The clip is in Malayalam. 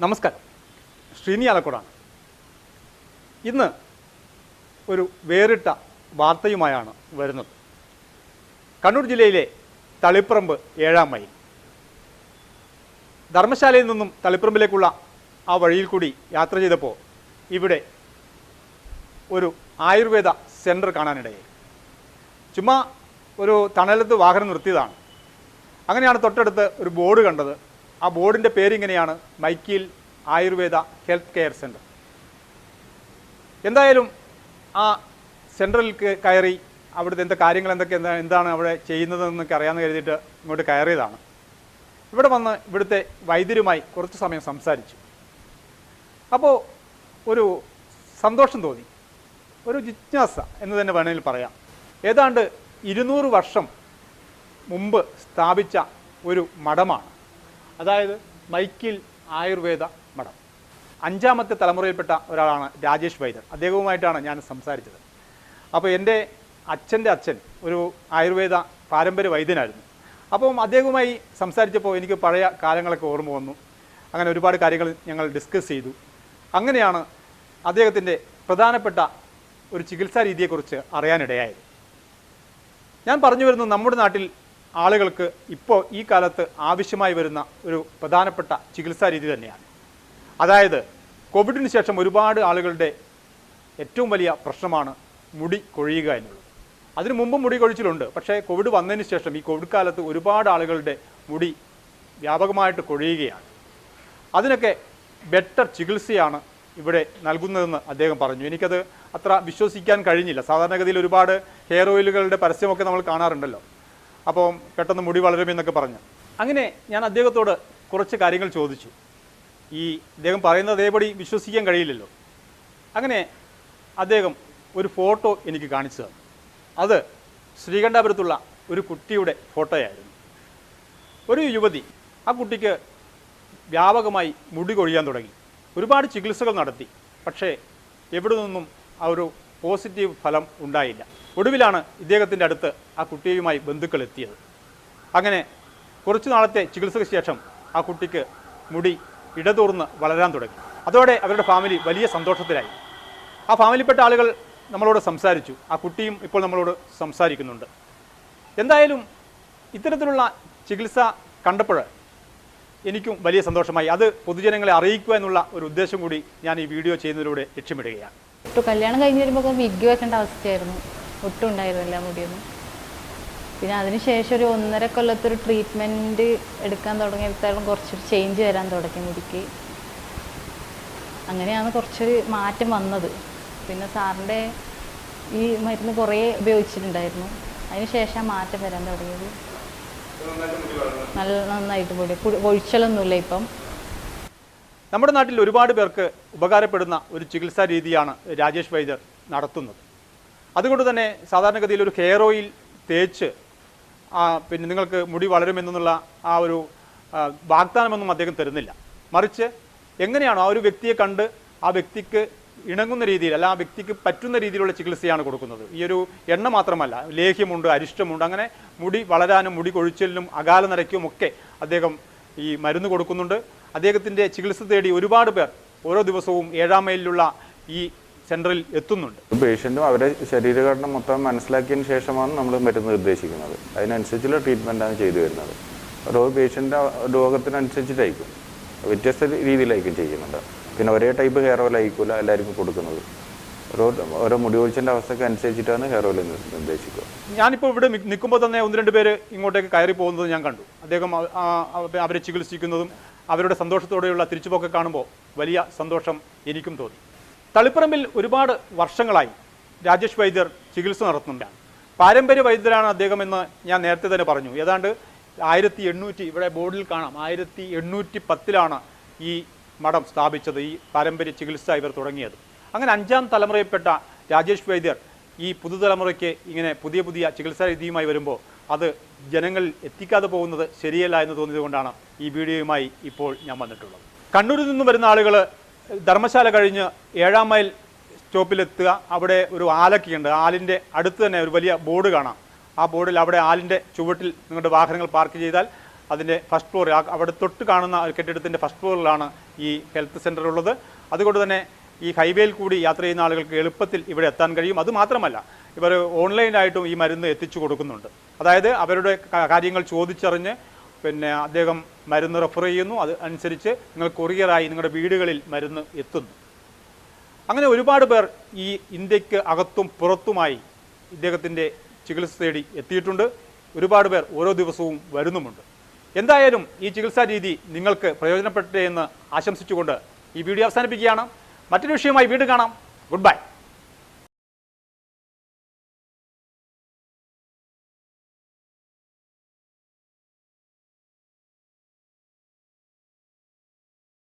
നമസ്കാരം. ശ്രീനി ആലക്കോടാണ്. ഇന്ന് ഒരു വേറിട്ട വാർത്തയുമായാണ് വരുന്നത്. കണ്ണൂർ ജില്ലയിലെ തളിപ്പറമ്പ് ഏഴാം മൈൽ. ധർമ്മശാലയിൽ നിന്നും തളിപ്പറമ്പിലേക്കുള്ള ആ വഴിയിൽ കൂടി യാത്ര ചെയ്തപ്പോൾ ഇവിടെ ഒരു ആയുർവേദ സെന്റർ കാണാനിടയായി. ചുമ്മാ ഒരു തണലത്ത് വാഹനം നിർത്തിയതാണ്. അങ്ങനെയാണ് തൊട്ടടുത്ത് ഒരു ബോർഡ് കണ്ടത്. ആ ബോർഡിന്റെ പേരിങ്ങനെയാണ് മൈക്കിൽ ആയുർവേദ ഹെൽത്ത് കെയർ സെന്റർ എന്തായാലും ആ സെൻട്രലിൽ കയറി അവിടുത്തെ എന്താ കാര്യങ്ങൾ എന്തൊക്കെ എന്താ എന്താണ് അവിടെ ചെയ്യുന്നതെന്നൊക്കെ അറിയാമെന്ന് കരുതിയിട്ട് ഇങ്ങോട്ട് കയറിയതാണ്. ഇവിടെ വന്ന് ഇവിടുത്തെ വൈദ്യരുമായി കുറച്ച് സമയം സംസാരിച്ചു. അപ്പോൾ ഒരു സന്തോഷം തോന്നി. ഒരു ജിജ്ഞാസ എന്ന് തന്നെ വേണമെങ്കിൽ പറയാം. ഏതാണ്ട് ഇരുന്നൂറ് വർഷം മുമ്പ് സ്ഥാപിച്ച ഒരു മഠമാണ്. അതായത് മൈക്കിൽ ആയുർവേദ മഠം. അഞ്ചാമത്തെ തലമുറയിൽപ്പെട്ട ഒരാളാണ് രാജേഷ് വൈദ്യർ. അദ്ദേഹവുമായിട്ടാണ് ഞാൻ സംസാരിച്ചത്. അപ്പോൾ എന്റെ അച്ഛന്റെ അച്ഛൻ ഒരു ആയുർവേദ പാരമ്പര്യ വൈദ്യനായിരുന്നു. അപ്പം അദ്ദേഹവുമായി സംസാരിച്ചപ്പോൾ എനിക്ക് പഴയ കാലങ്ങളൊക്കെ ഓർമ്മ വന്നു. അങ്ങനെ ഒരുപാട് കാര്യങ്ങൾ ഞങ്ങൾ ഡിസ്കസ് ചെയ്തു. അങ്ങനെയാണ് അദ്ദേഹത്തിന്റെ പ്രധാനപ്പെട്ട ഒരു ചികിത്സാ രീതിയെക്കുറിച്ച് അറിയാനിടയായത്. ഞാൻ പറഞ്ഞു വരുന്നു നമ്മുടെ നാട്ടിൽ ആളുകൾക്ക് ഇപ്പോൾ ഈ കാലത്ത് ആവശ്യമായി വരുന്ന ഒരു പ്രധാനപ്പെട്ട ചികിത്സാ രീതി തന്നെയാണ്. അതായത് കോവിഡിന് ശേഷം ഒരുപാട് ആളുകളുടെ ഏറ്റവും വലിയ പ്രശ്നമാണ് മുടി കൊഴിയുക എന്നുള്ളത്. അതിനു മുമ്പും മുടി കൊഴിച്ചിലുണ്ട്. പക്ഷേ കോവിഡ് വന്നതിന് ശേഷം ഈ കോവിഡ് കാലത്ത് ഒരുപാട് ആളുകളുടെ മുടി വ്യാപകമായിട്ട് കൊഴിയുകയാണ്. അതിനൊക്കെ ബെറ്റർ ചികിത്സയാണ് ഇവിടെ നൽകുന്നതെന്ന് അദ്ദേഹം പറഞ്ഞു. എനിക്കത് അത്ര വിശ്വസിക്കാൻ കഴിഞ്ഞില്ല. സാധാരണഗതിയിൽ ഒരുപാട് ഹെയർ ഓയിലുകളുടെ പരസ്യമൊക്കെ നമ്മൾ കാണാറുണ്ടല്ലോ. അപ്പോൾ പെട്ടെന്ന് മുടി വളരുമെന്നൊക്കെ പറഞ്ഞു. അങ്ങനെ ഞാൻ അദ്ദേഹത്തോട് കുറച്ച് കാര്യങ്ങൾ ചോദിച്ചു. ഈ അദ്ദേഹം പറയുന്നത് അതേപടി വിശ്വസിക്കാൻ കഴിയില്ലല്ലോ. അങ്ങനെ അദ്ദേഹം ഒരു ഫോട്ടോ എനിക്ക് കാണിച്ചു തന്നു. അത് ശ്രീകണ്ഠാപുരത്തുള്ള ഒരു കുട്ടിയുടെ ഫോട്ടോയായിരുന്നു. ഒരു യുവതി ആ കുട്ടിക്ക് വ്യാപകമായി മുടി കൊഴിയാൻ തുടങ്ങി. ഒരുപാട് ചികിത്സകൾ നടത്തി. പക്ഷേ എവിടെ നിന്നും ആ ഒരു പോസിറ്റീവ് ഫലം ഉണ്ടായില്ല. ഒടുവിലാണ് ഇദ്ദേഹത്തിന്റെ അടുത്ത് ആ കുട്ടിയുമായി ബന്ധുക്കൾ എത്തിയത് അങ്ങനെ കുറച്ചു നാളത്തെ ചികിത്സയ്ക്ക് ശേഷം ആ കുട്ടിക്ക് മുടി ഇടതൂർന്ന് വളരാൻ തുടങ്ങി. അതോടെ അവരുടെ ഫാമിലി വലിയ സന്തോഷത്തിലായി. ആ ഫാമിലിപ്പെട്ട ആളുകൾ നമ്മളോട് സംസാരിച്ചു. ആ കുട്ടിയും ഇപ്പോൾ നമ്മളോട് സംസാരിക്കുന്നുണ്ട്. എന്തായാലും ഇത്തരത്തിലുള്ള ചികിത്സ കണ്ടപ്പോൾ എനിക്കും വലിയ സന്തോഷമായി. അത് പൊതുജനങ്ങളെ അറിയിക്കുക എന്നുള്ള ഒരു ഉദ്ദേശം കൂടി ഞാൻ ഈ വീഡിയോ ചെയ്യുന്നതിലൂടെ ലക്ഷ്യമിടുകയാണ്. ഒട്ടും കല്യാണം കഴിഞ്ഞ് വരുമ്പോൾ വിഗ് വെക്കേണ്ട അവസ്ഥയായിരുന്നു. ഒട്ടും ഉണ്ടായിരുന്നില്ല മുടിയൊന്നും. പിന്നെ അതിനുശേഷം ഒരു ഒന്നര കൊല്ലത്തൊരു ട്രീറ്റ്മെന്റ് എടുക്കാൻ തുടങ്ങിയപ്പോഴും കുറച്ചൊരു ചേഞ്ച് വരാൻ തുടങ്ങി മുടിക്ക്. അങ്ങനെയാണ് കുറച്ചൊരു മാറ്റം വന്നത്. പിന്നെ സാറിന്റെ ഈ മരുന്ന് കുറേ ഉപയോഗിച്ചിട്ടുണ്ടായിരുന്നു. അതിനുശേഷം ആ മാറ്റം വരാൻ തുടങ്ങിയത്. നല്ല നന്നായിട്ട് പൊടി ഒഴിച്ചലൊന്നുമില്ല ഇപ്പം. നമ്മുടെ നാട്ടിൽ ഒരുപാട് പേർക്ക് ഉപകാരപ്പെടുന്ന ഒരു ചികിത്സാ രീതിയാണ് രാജേഷ് വൈദ്യർ നടത്തുന്നത്. അതുകൊണ്ട് തന്നെ സാധാരണഗതിയിൽ ഒരു ഹെയർ ഓയിൽ തേച്ച് പിന്നെ നിങ്ങൾക്ക് മുടി വളരുമെന്നുള്ള ആ ഒരു വാഗ്ദാനമൊന്നും അദ്ദേഹം തരുന്നില്ല. മറിച്ച് എങ്ങനെയാണോ ആ ഒരു വ്യക്തിയെ കണ്ട് ആ വ്യക്തിക്ക് ഇണങ്ങുന്ന രീതിയിൽ അല്ല ആ വ്യക്തിക്ക് പറ്റുന്ന രീതിയിലുള്ള ചികിത്സയാണ് കൊടുക്കുന്നത്. ഈ ഒരു എണ്ണ മാത്രമല്ല ലേഹ്യമുണ്ട് അരിഷ്ടമുണ്ട് അങ്ങനെ മുടി വളരാനും മുടി കൊഴിച്ചലിനും അകാല നരയ്ക്കും ഒക്കെ അദ്ദേഹം ഈ മരുന്ന് കൊടുക്കുന്നുണ്ട്. അദ്ദേഹത്തിന്റെ ചികിത്സ തേടി ഒരുപാട് പേർ ഓരോ ദിവസവും ഏഴാം മൈലിലുള്ള ഈ സെന്ററിൽ എത്തുന്നുണ്ട്. പേഷ്യന്റും അവരെ ശരീരഘടന മൊത്തം മനസ്സിലാക്കിയതിന് ശേഷമാണ് നമ്മൾ മരുന്ന് നിർദ്ദേശിക്കുന്നത്. അതിനനുസരിച്ചുള്ള ട്രീറ്റ്മെന്റാണ് ചെയ്തു വരുന്നത്. ഓരോ പേഷ്യന്റെ രോഗത്തിനനുസരിച്ചിട്ടായിരിക്കും. വ്യത്യസ്ത രീതിയിലായിരിക്കും ചെയ്യുന്നത്. പിന്നെ ഒരേ ടൈപ്പ് ഹെയർ ഓയിൽ ആയിരിക്കില്ല എല്ലാവർക്കും കൊടുക്കുന്നത്. ഓരോ ഓരോ മുടി ഒഴിച്ചിന്റെ അവസ്ഥയ്ക്ക് അനുസരിച്ചിട്ടാണ് ഹെയർ ഓയിൽ നിർദ്ദേശിക്കുക. ഞാനിപ്പോൾ ഇവിടെ നിൽക്കുമ്പോൾ തന്നെ ഒന്ന് രണ്ട് പേര് ഇങ്ങോട്ടേക്ക് കയറി പോകുന്നത് ഞാൻ കണ്ടു. അദ്ദേഹം അവരെ ചികിത്സിക്കുന്നതും അവരുടെ സന്തോഷത്തോടെയുള്ള തിരിച്ചുപോക്ക് കാണുമ്പോൾ വലിയ സന്തോഷം എനിക്കും തോന്നി. തളിപ്പറമ്പിൽ ഒരുപാട് വർഷങ്ങളായി രാജേഷ് വൈദ്യർ ചികിത്സ നടത്തുന്നുണ്ട്. പാരമ്പര്യ വൈദ്യരാണ് അദ്ദേഹം എന്ന് ഞാൻ നേരത്തെ തന്നെ പറഞ്ഞു. ഏതാണ്ട് ആയിരത്തി എണ്ണൂറ്റി ഇവിടെ ബോർഡിൽ കാണാം ആയിരത്തി എണ്ണൂറ്റി പത്തിലാണ് ഈ മഠം സ്ഥാപിച്ചത് ഈ പാരമ്പര്യ ചികിത്സ ഇവർ തുടങ്ങിയത്. അങ്ങനെ അഞ്ചാം തലമുറയിൽപ്പെട്ട രാജേഷ് വൈദ്യർ ഈ പുതുതലമുറയ്ക്ക് ഇങ്ങനെ പുതിയ പുതിയ ചികിത്സാ രീതിയുമായി വരുമ്പോൾ അത് ജനങ്ങളിൽ എത്തിക്കാതെ പോകുന്നത് ശരിയല്ല എന്ന് തോന്നിയതുകൊണ്ടാണ് ഈ വീഡിയോയുമായി ഇപ്പോൾ ഞാൻ വന്നിട്ടുള്ളത്. കണ്ണൂരിൽ നിന്നും വരുന്ന ആളുകൾ ധർമ്മശാല കഴിഞ്ഞ് ഏഴാം മൈൽ സ്റ്റോപ്പിലെത്തുക. അവിടെ ഒരു ആലൊക്കെയുണ്ട്. ആലിന്റെ അടുത്ത് തന്നെ ഒരു വലിയ ബോർഡ് കാണാം. ആ ബോർഡിൽ അവിടെ ആലിന്റെ ചുവട്ടിൽ നിങ്ങളുടെ വാഹനങ്ങൾ പാർക്ക് ചെയ്താൽ അതിന്റെ ഫസ്റ്റ് ഫ്ലോർ അവിടെ തൊട്ട് കാണുന്ന ഒരു കെട്ടിടത്തിന്റെ ഫസ്റ്റ് ഫ്ലോറിലാണ് ഈ ഹെൽത്ത് സെന്റർ ഉള്ളത്. അതുകൊണ്ട് തന്നെ ഈ ഹൈവേയിൽ കൂടി യാത്ര ചെയ്യുന്ന ആളുകൾക്ക് എളുപ്പത്തിൽ ഇവിടെ എത്താൻ കഴിയും. അതുമാത്രമല്ല ഇവർ ഓൺലൈനായിട്ടും ഈ മരുന്ന് എത്തിച്ചു കൊടുക്കുന്നുണ്ട്. അതായത് അവരുടെ കാര്യങ്ങൾ ചോദിച്ചറിഞ്ഞ് പിന്നെ അദ്ദേഹം മരുന്ന് റെഫർ ചെയ്യുന്നു. അത് അനുസരിച്ച് നിങ്ങൾ കൊറിയറായി നിങ്ങളുടെ വീടുകളിൽ മരുന്ന് എത്തുന്നു. അങ്ങനെ ഒരുപാട് പേർ ഈ ഇന്ത്യയ്ക്ക് അകത്തും പുറത്തുമായി ഇദ്ദേഹത്തിന്റെ ചികിത്സ തേടി എത്തിയിട്ടുണ്ട്. ഒരുപാട് പേർ ഓരോ ദിവസവും വരുന്നുമുണ്ട്. എന്തായാലും ഈ ചികിത്സാ രീതി നിങ്ങൾക്ക് പ്രയോജനപ്പെട്ടെ എന്ന് ആശംസിച്ചുകൊണ്ട് ഈ വീഡിയോ അവസാനിപ്പിക്കുകയാണ്. മറ്റൊരു വിഷയമായി വീട് കാണാം. Good bye